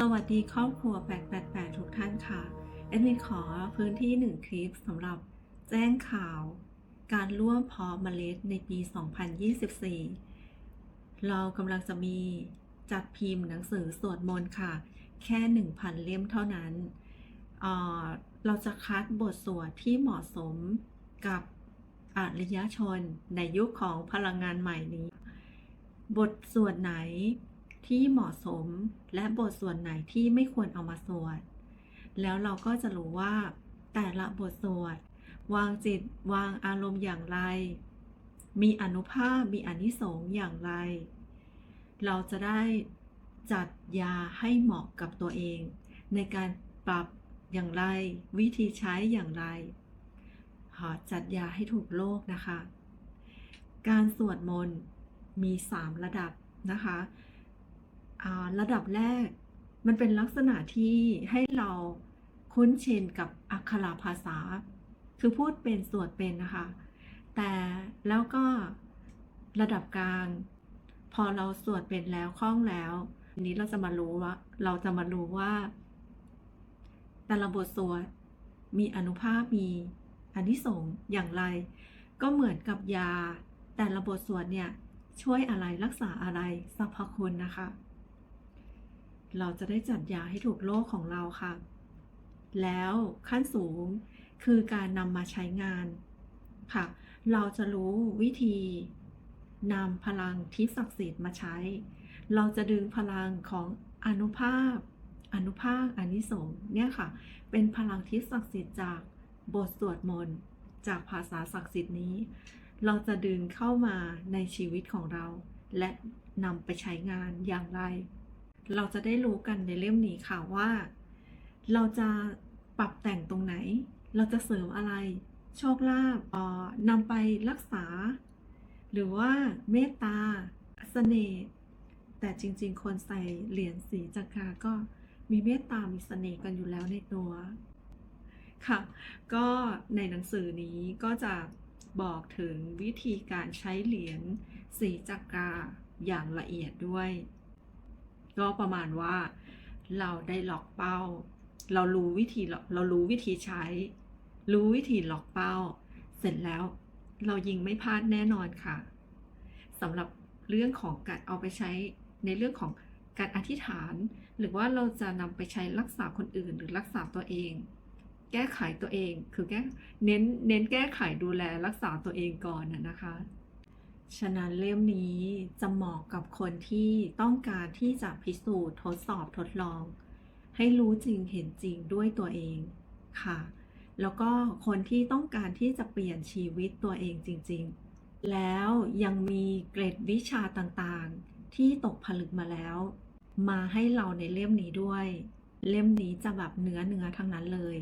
สวัสดีครอบครัว 888 ทุกท่านค่ะ แอดมินขอพื้นที่หนึ่งคลิปสำหรับแจ้งข่าว การร่วมเพาะเมล็ดในปี 2024 เรากำลังจะมีจัดพิมพ์หนังสือสวดมนต์ค่ะ แค่ 1,000 เล่มเท่านั้นเอ่อเราจะคัดบทสวดที่เหมาะสมกับอริยชนในยุคของพลังงานใหม่นี้ บทสวดไหน ที่เหมาะสมและบทสวดไหนที่ไม่ควรเอามาสวด แล้วเราก็จะรู้ว่า แต่ละบทสวด วางจิตวางอารมณ์อย่างไร มีอนุภาพมีอนิสงส์อย่างไร เราจะได้จัดยาให้เหมาะกับตัวเอง ในการปรับอย่างไร วิธีใช้อย่างไรหาจัดยาให้ถูกโรคนะคะ การสวดมนต์มี 3 ระดับนะคะ ระดับแรกมันเป็นลักษณะที่ให้เราคุ้นชินกับอักขระภาษา คือพูดเป็นสวดเป็นนะคะ แต่แล้วก็ระดับกลาง พอเราสวดเป็นแล้วคล่องแล้วทีนี้เราจะมารู้ว่า เราจะมารู้ว่า แต่ละบทสวดมีอนุภาพมีอานิสงส์อย่างไร ก็เหมือนกับยา แต่ละบทสวดเนี่ยช่วยอะไรรักษาอะไรสรรพคุณนะคะ เราจะได้จัดยาให้ถูกโรคของเราค่ะ แล้วขั้นสูงคือการนำมาใช้งานค่ะ เราจะรู้วิธีนำพลังทิพศักดิ์สิทธิ์มาใช้ เราจะดึงพลังของอนุภาพ อนุภาคอานิสงส์เนี่ยค่ะ เป็นพลังทิพศักดิ์สิทธิ์จากบทสวดมนต์จากภาษาศักดิ์สิทธิ์นี้ เราจะดึงเข้ามาในชีวิตของเรา และนำไปใช้งานอย่างไร เราจะได้รู้กันในเล่มนี้ค่ะว่า เราจะปรับแต่งตรงไหน เราจะเสริมอะไร โชคลาภนำไปรักษา หรือว่าเมตตาเสน่ห์แต่จริงๆ คนใส่เหรียญสีจักราก็มีเมตตา มีเสน่ห์กันอยู่แล้วในตัวค่ะ ก็ในหนังสือนี้ก็จะบอกถึงวิธีการใช้เหรียญสีจักราอย่างละเอียดด้วย ก็ประมาณว่าเราได้ล็อกเป้า เรารู้วิธีเรารู้วิธีใช้ รู้วิธีล็อกเป้า เสร็จแล้วเรายิงไม่พลาดแน่นอนค่ะสำหรับเรื่องของการเอาไปใช้ในเรื่องของการอธิษฐาน หรือว่าเราจะนำไปใช้รักษาคนอื่นหรือรักษาตัวเอง แก้ไขตัวเองคือแก้เน้นเน้นแก้ไขดูแลรักษาตัวเองก่อนนะนะคะ ฉะนั้นเล่มนี้จะเหมาะกับคนที่ต้องการที่จะพิสูจน์ทดสอบทดลอง ให้รู้จริงเห็นจริงด้วยตัวเองค่ะ แล้วก็คนที่ต้องการที่จะเปลี่ยนชีวิตตัวเองจริง ๆ แล้วยังมีเกรดวิชาต่างๆ ที่ตกผลึกมาแล้ว มาให้เราในเล่มนี้ด้วย เล่มนี้จะแบบเนื้อเนื้อทั้งนั้นเลย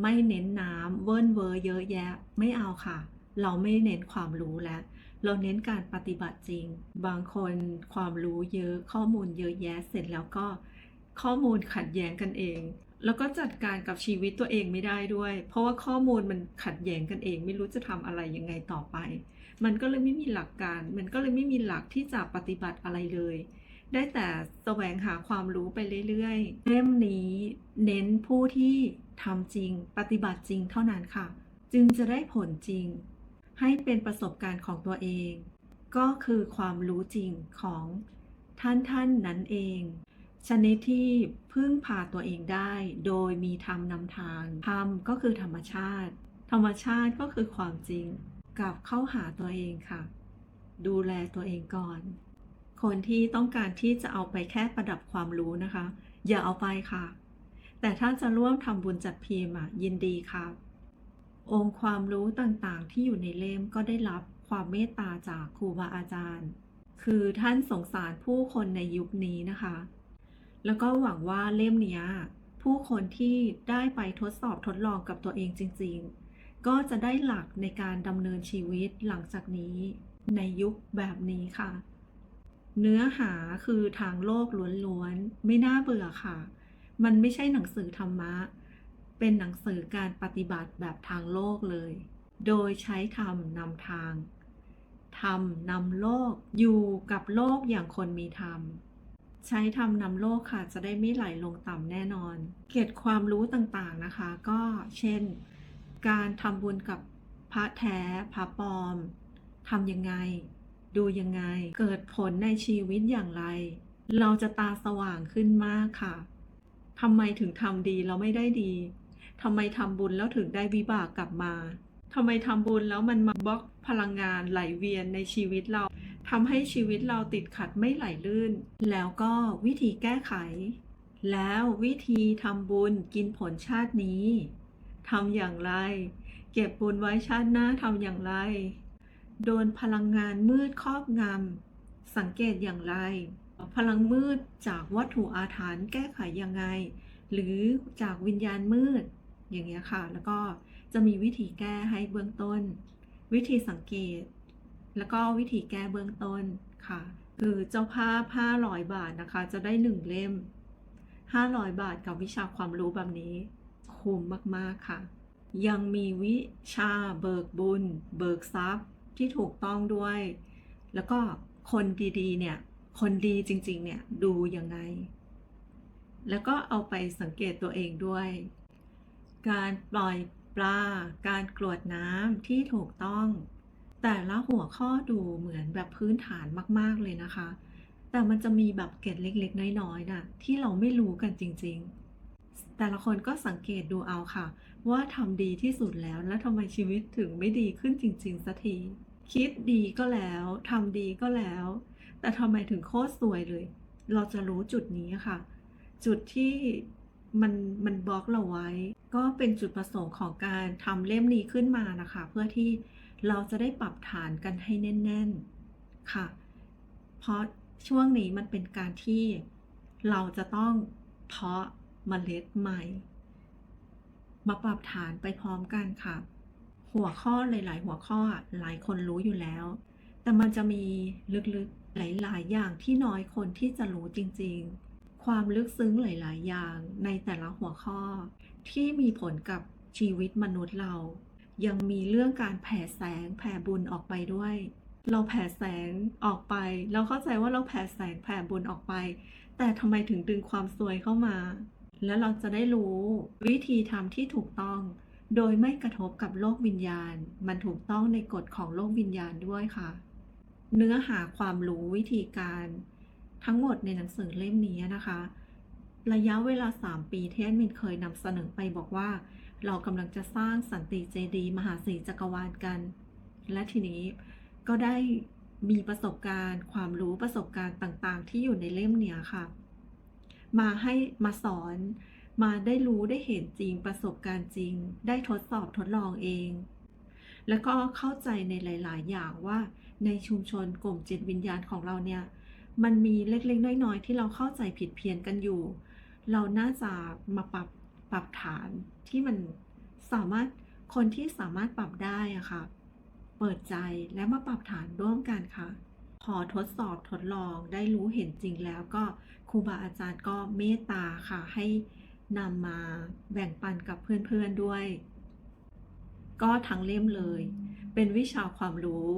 ไม่เน้นน้ำเวิร์นเวอร์เยอะแยะไม่เอาค่ะ เราไม่เน้นความรู้แล้ว เราเน้นการปฏิบัติจริง บางคนความรู้เยอะข้อมูลเยอะแยะเสร็จแล้วก็ข้อมูลขัดแย้งกันเอง แล้วก็จัดการกับชีวิตตัวเองไม่ได้ด้วย เพราะว่าข้อมูลมันขัดแย้งกันเอง ไม่รู้จะทำอะไรยังไงต่อไป มันก็เลยไม่มีหลักการ มันก็เลยไม่มีหลักที่จะปฏิบัติอะไรเลย ได้แต่แสวงหาความรู้ไปเรื่อยๆเล่มนี้เน้นผู้ที่ทำจริง ปฏิบัติจริงเท่านั้นค่ะ จึงจะได้ผลจริง ให้เป็นประสบการณ์ของตัวเอง ก็คือความรู้จริงของท่านท่านนั้นเอง ชนิดที่พึ่งพาตัวเองได้ โดยมีธรรมนำทาง ธรรมก็คือธรรมชาติ ธรรมชาติก็คือความจริงกลับเข้าหาตัวเองค่ะ ดูแลตัวเองก่อน คนที่ต้องการที่จะเอาไปแค่ประดับความรู้นะคะ อย่าเอาไปค่ะ แต่ถ้าจะร่วมทำบุญจัดพิมพ์อะยินดีค่ะ องค์ความรู้ต่างๆ ที่อยู่ในเล่มก็ได้รับความเมตตาจากครูบาอาจารย์ คือท่านสงสารผู้คนในยุคนี้นะคะ แล้วก็หวังว่าเล่มนี้ผู้คนที่ได้ไปทดสอบทดลองกับตัวเองจริง ๆ ก็จะได้หลักในการดำเนินชีวิตหลังจากนี้ ในยุคแบบนี้ค่ะ เนื้อหาคือทางโลกล้วนๆ ไม่น่าเบื่อค่ะ มันไม่ใช่หนังสือธรรมะ เป็นหนังสือการปฏิบัติแบบทางโลกเลย โดยใช้ธรรมนำทาง ธรรมนำโลก อยู่กับโลกอย่างคนมีธรรม ใช้ทำนำโลกค่ะ จะได้ไม่ไหลลงต่ำแน่นอน เกร็ดความรู้ต่างๆนะคะ ก็เช่น การทำบุญกับพระแท้พระปลอมทำยังไง ดูยังไง เกิดผลในชีวิตอย่างไร เราจะตาสว่างขึ้นมากค่ะทำไมถึงทำดีแล้วไม่ได้ดี ทำไมทำบุญแล้วถึงได้วิบากกลับมาทำไมทำบุญแล้วมันมาบล็อกพลังงานไหลเวียนในชีวิตเราทำให้ชีวิตเราติดขัดไม่ไหลลื่น แล้วก็วิธีแก้ไข แล้ววิธีทำบุญกินผลชาตินี้ทำอย่างไร เก็บบุญไว้ชาติหน้าทำอย่างไร โดนพลังงานมืดครอบงำสังเกตอย่างไร พลังมืดจากวัตถุอาถรรพ์แก้ไขยังไง หรือจากวิญญาณมืด อย่างเงี้ยค่ะ แล้วก็จะมีวิธีแก้ให้เบื้องต้น วิธีสังเกต แล้วก็วิธีแก้เบื้องต้นค่ะ คือเจ้าภาพ500 บาทนะคะ จะได้ 1 เล่ม 500 บาทกับวิชาความรู้แบบนี้ คุ้มมากๆค่ะ ยังมีวิชาเบิกบุญ เบิกทรัพย์ที่ถูกต้องด้วย แล้วก็คนดีๆ เนี่ย คนดีจริง ๆ เนี่ย ดูยังไง แล้วก็เอาไปสังเกตตัวเองด้วย การปล่อยปลา การกรวดน้ำที่ถูกต้อง แต่ละหัวข้อดูเหมือนแบบพื้นฐานมาก ๆ เลยนะคะ แต่มันจะมีแบบเกร็ดเล็ก ๆ น้อยๆนะที่เราไม่รู้กันจริง ๆ แต่ละคนก็สังเกตดูเอาค่ะ ว่าทำดีที่สุดแล้วแล้วทำไมชีวิตถึงไม่ดีขึ้นจริง ๆสักทีคิดดีก็แล้วทำดีก็แล้ว แต่ทำไมถึงโคตรสวยเลย เราจะรู้จุดนี้ค่ะ จุดที่มันมันบล็อกเราไว้ ก็เป็นจุดประสงค์ของการทำเล่มนี้ขึ้นมานะคะ เพื่อที่เราจะได้ปรับฐานกันให้แน่น ๆ ค่ะ เพราะช่วงนี้มันเป็นการที่เราจะต้องเพาะเมล็ดใหม่ มาปรับฐานไปพร้อมกันค่ะ หัวข้อหลาย ๆ หัวข้อหลายคนรู้อยู่แล้ว แต่มันจะมีลึก ๆ หลาย ๆ อย่างที่น้อยคนที่จะรู้จริง ๆ ความลึกซึ้งหลาย ๆ อย่างในแต่ละหัวข้อ ที่มีผลกับชีวิตมนุษย์เรา ยังมีเรื่องการแผ่แสงแผ่บุญออกไปด้วย เราแผ่แสงออกไป เราเข้าใจว่าเราแผ่แสงแผ่บุญออกไป แต่ทำไมถึงดึงความซวยเข้ามา แล้วเราจะได้รู้วิธีทำที่ถูกต้อง โดยไม่กระทบกับโลกวิญญาณ มันถูกต้องในกฎของโลกวิญญาณด้วยค่ะ เนื้อหาความรู้วิธีการ ทั้งหมดในหนังสือเล่มนี้นะคะ ระยะเวลา 3 ปีที่แอดมินเคยนำเสนอไปบอกว่า เรากำลังจะสร้างสันติเจดีย์มหาศรีจักรวาลกัน และทีนี้ก็ได้มีประสบการณ์ ความรู้ประสบการณ์ต่างๆ ที่อยู่ในเล่มเนี้ยค่ะ มาให้มาสอนมาได้รู้ได้เห็นจริงประสบการณ์จริง ได้ทดสอบทดลองเอง แล้วก็เข้าใจในหลาย ๆ อย่างว่าในชุมชนกลุ่มจิตวิญญาณของเราเนี่ย มันมีเล็ก ๆ น้อย ๆ ที่เราเข้าใจผิดเพี้ยนกันอยู่ เราน่าจะมาปรับปรับฐานที่มันสามารถคนที่สามารถปรับได้อะค่ะ เปิดใจและมาปรับฐานร่วมกันค่ะพอทดสอบทดลองได้รู้เห็นจริงแล้วก็ครูบาอาจารย์ก็เมตตาค่ะ ให้นำมาแบ่งปันกับเพื่อนๆด้วย ก็ทั้งเล่มเลย เป็นวิชาความรู้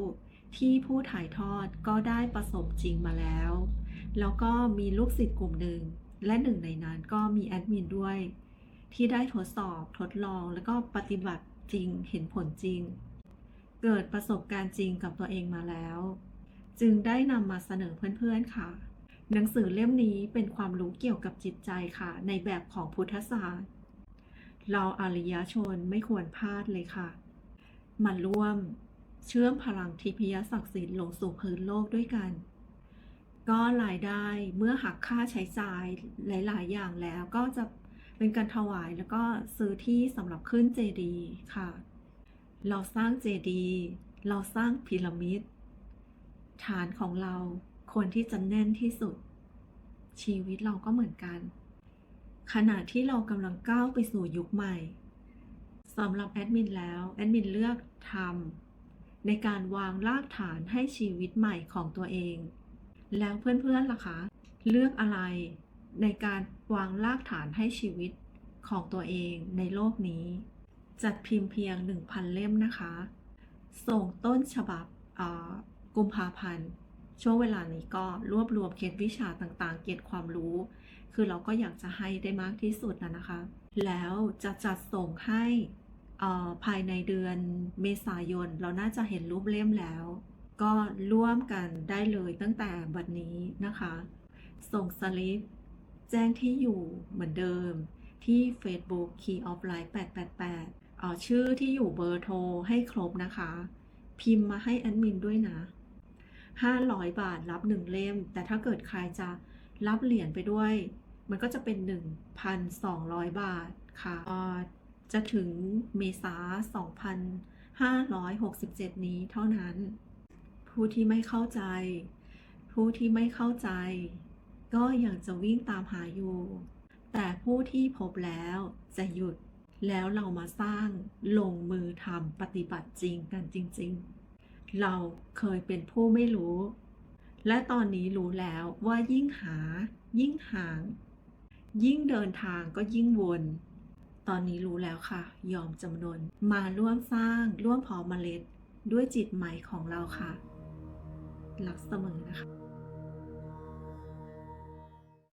ที่ผู้ถ่ายทอดก็ได้ประสบจริงมาแล้ว แล้วก็มีลูกศิษย์กลุ่มหนึ่ง และหนึ่งในนั้นก็มีแอดมินด้วย ที่ได้ทดสอบทดลองแล้วก็ปฏิบัติจริงเห็นผลจริง เกิดประสบการณ์จริงกับตัวเองมาแล้ว จึงได้นำมาเสนอเพื่อนๆค่ะ หนังสือเล่มนี้เป็นความรู้เกี่ยวกับจิตใจค่ะ ในแบบของพุทธศาสตร์ เราอริยชนไม่ควรพลาดเลยค่ะ มาร่วมเชื่อมพลังทิพยศักดิ์สิทธิ์ลงสู่พื้นโลกด้วยกัน ก็รายได้เมื่อหักค่าใช้จ่ายหลาย ๆ อย่างแล้วก็จะเป็นการถวายแล้วก็ซื้อที่สำหรับขึ้นเจดีย์ค่ะ เราสร้างเจดีย์เราสร้างพีระมิด ฐานของเราควรที่จะแน่นที่สุด ชีวิตเราก็เหมือนกัน ขณะที่เรากำลังก้าวไปสู่ยุคใหม่สำหรับแอดมินแล้ว แอดมินเลือกทำในการวางรากฐานให้ชีวิตใหม่ของตัวเอง แล้วเพื่อนๆล่ะคะ เลือกอะไรในการวางรากฐานให้ชีวิตของตัวเองในโลกนี้ จัดพิมพ์เพียง 1,000 เล่มนะคะ ส่งต้นฉบับกุมภาพันธ์ช่วงเวลานี้ก็รวบรวมเคล็ดวิชาต่างๆ เก็บความรู้ คือเราก็อยากจะให้ได้มากที่สุดนะนะคะ แล้วจะจัดส่งให้ภายในเดือนเมษายน เราน่าจะเห็นรูปเล่มแล้ว ก็ร่วมกันได้เลยตั้งแต่บัดนี้นะคะ ส่งสลิปแจ้งที่อยู่เหมือนเดิมที่ Facebook Key of Life 888เอ่อชื่อที่อยู่เบอร์โทรให้ครบนะคะ พิมพ์มาให้แอดมินด้วยนะ 500 บาทรับ 1 เล่ม แต่ถ้าเกิดใครจะรับเหรียญไปด้วย มันก็จะเป็น 1,200 บาทค่ะจะถึงเมษา 2567 นี้เท่านั้น ผู้ที่ไม่เข้าใจ ผู้ที่ไม่เข้าใจ ก็ยังจะวิ่งตามหาอยู่ แต่ผู้ที่พบแล้วจะหยุดแล้วเรามาสร้างลงมือทำปฏิบัติจริงกันจริง ๆ เราเคยเป็นผู้ไม่รู้ และตอนนี้รู้แล้วว่ายิ่งหา ยิ่งห่าง ยิ่งเดินทางก็ยิ่งวน ตอนนี้รู้แล้วค่ะ ยอมจำนน มาร่วมสร้างร่วมพาะเมล็ดด้วยจิตใหม่ของเราค่ะ รักเสมอนะคะ